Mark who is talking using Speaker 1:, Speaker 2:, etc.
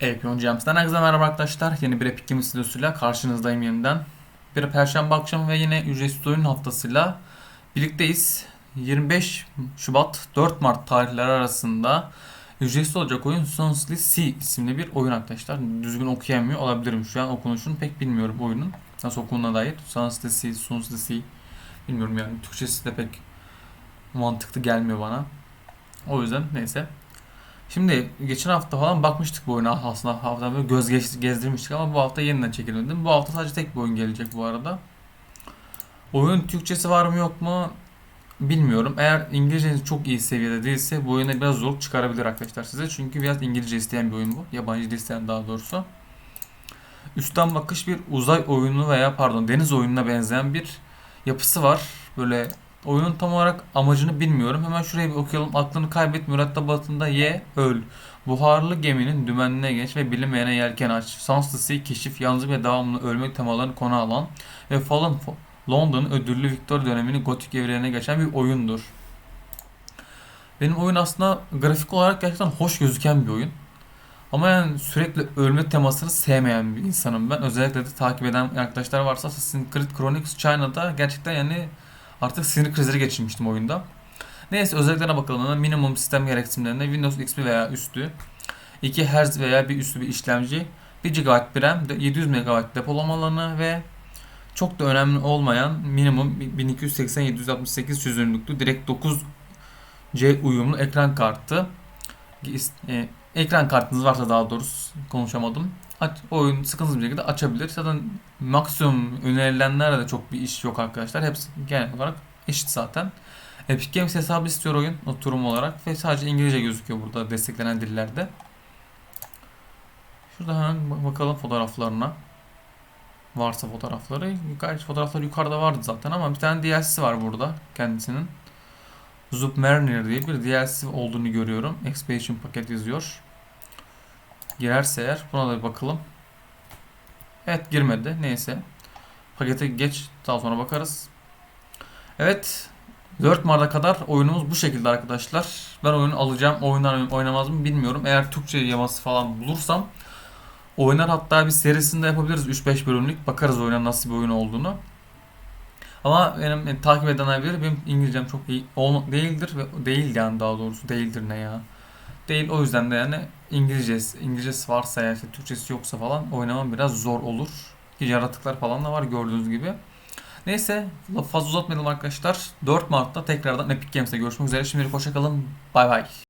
Speaker 1: Epion Jams'ten herkese merhaba arkadaşlar. Yeni bir Epic Games videosuyla karşınızdayım yeniden. Bir perşembe akşamı ve yine ücretsiz oyun haftasıyla birlikteyiz. 25 Şubat 4 Mart tarihleri arasında ücretsiz olacak oyun Sonsly Sea isimli bir oyun arkadaşlar. Düzgün okuyamıyor olabilirim şu an okunuşunu pek bilmiyorum oyunun. Nasıl okunduğuna dair. Sonsly Sea, Sonsly Sea bilmiyorum yani Türkçesi de pek mantıklı gelmiyor bana. O yüzden neyse. Şimdi geçen hafta falan bakmıştık bu oyuna aslında hafta böyle göz gezdirmiştik ama bu hafta yeniden çekilmedi. Bu hafta sadece tek bir oyun gelecek bu arada. Oyunun Türkçesi var mı yok mu bilmiyorum. Eğer İngilizceniz çok iyi seviyede değilse bu oyuna biraz zor çıkarabilir arkadaşlar size. Çünkü biraz İngilizce isteyen bir oyun bu. Yabancı dil isteyen daha doğrusu. Üstten bakış bir uzay oyunu veya pardon deniz oyununa benzeyen bir yapısı var. Böyle Oyunun tam olarak amacını bilmiyorum. Hemen şuraya bir okuyalım. Aklını kaybet mürettebatında ye, öl. Buharlı geminin dümenine geç ve bilinmeyene yelken aç. Sanslı Sea keşif, yalnızlık ve devamlı ölmek temalarını konu alan ve Fallen London ödüllü Victor dönemini gotik evrenine geçen bir oyundur. Benim oyun aslında grafik olarak gerçekten hoş gözüken bir oyun. Ama yani sürekli ölme temasını sevmeyen bir insanım ben. Özellikle de takip eden arkadaşlar varsa Assassin's Creed Chronicles China'da gerçekten yani Artık sinir krizleri geçirmiştim oyunda. Neyse özelliklerine bakalım. Minimum sistem gereksinimlerinde Windows XP veya üstü, 2 Hz veya bir üstü bir işlemci, 1 GB RAM, 700 MB depolama alanı ve çok da önemli olmayan minimum 1280-768 çözünürlüklü direkt 9C uyumlu ekran kartı. E, ekran kartınız varsa daha doğrusu konuşamadım. Oyun sıkıntısız bir şekilde açabilir. Zaten maksimum önerilenlerde de çok bir iş yok arkadaşlar. Hepsi genel olarak eşit zaten. Epic Games hesabı istiyor oyun oturum olarak ve sadece İngilizce gözüküyor burada desteklenen dillerde. Şurada hemen bak- bakalım fotoğraflarına. Varsa fotoğrafları. Gerçi fotoğraflar yukarıda vardı zaten ama bir tane DLC'si var burada kendisinin. Submariner diye bir DLC olduğunu görüyorum. Expansion paket yazıyor. Girerse eğer buna da bir bakalım. Evet girmedi. Neyse. Pakete geç. Daha sonra bakarız. Evet. 4 Mart'a kadar oyunumuz bu şekilde arkadaşlar. Ben oyunu alacağım. Oynar mıyım oynamaz mı bilmiyorum. Eğer Türkçe yaması falan bulursam oynar hatta bir serisinde yapabiliriz 3-5 bölümlük. Bakarız oyuna nasıl bir oyun olduğunu. Ama benim yani, takip edenler bilir benim İngilizcem çok iyi değildir değil yani daha doğrusu değildir ne ya. Değil o yüzden de yani İngilizcesi, İngilizcesi varsa eğer işte Türkçesi yoksa falan oynamam biraz zor olur. Ki yaratıklar falan da var gördüğünüz gibi. Neyse fazla uzatmayalım arkadaşlar. 4 Mart'ta tekrardan Epic Games'te görüşmek üzere. Şimdilik hoşçakalın. Bay bay.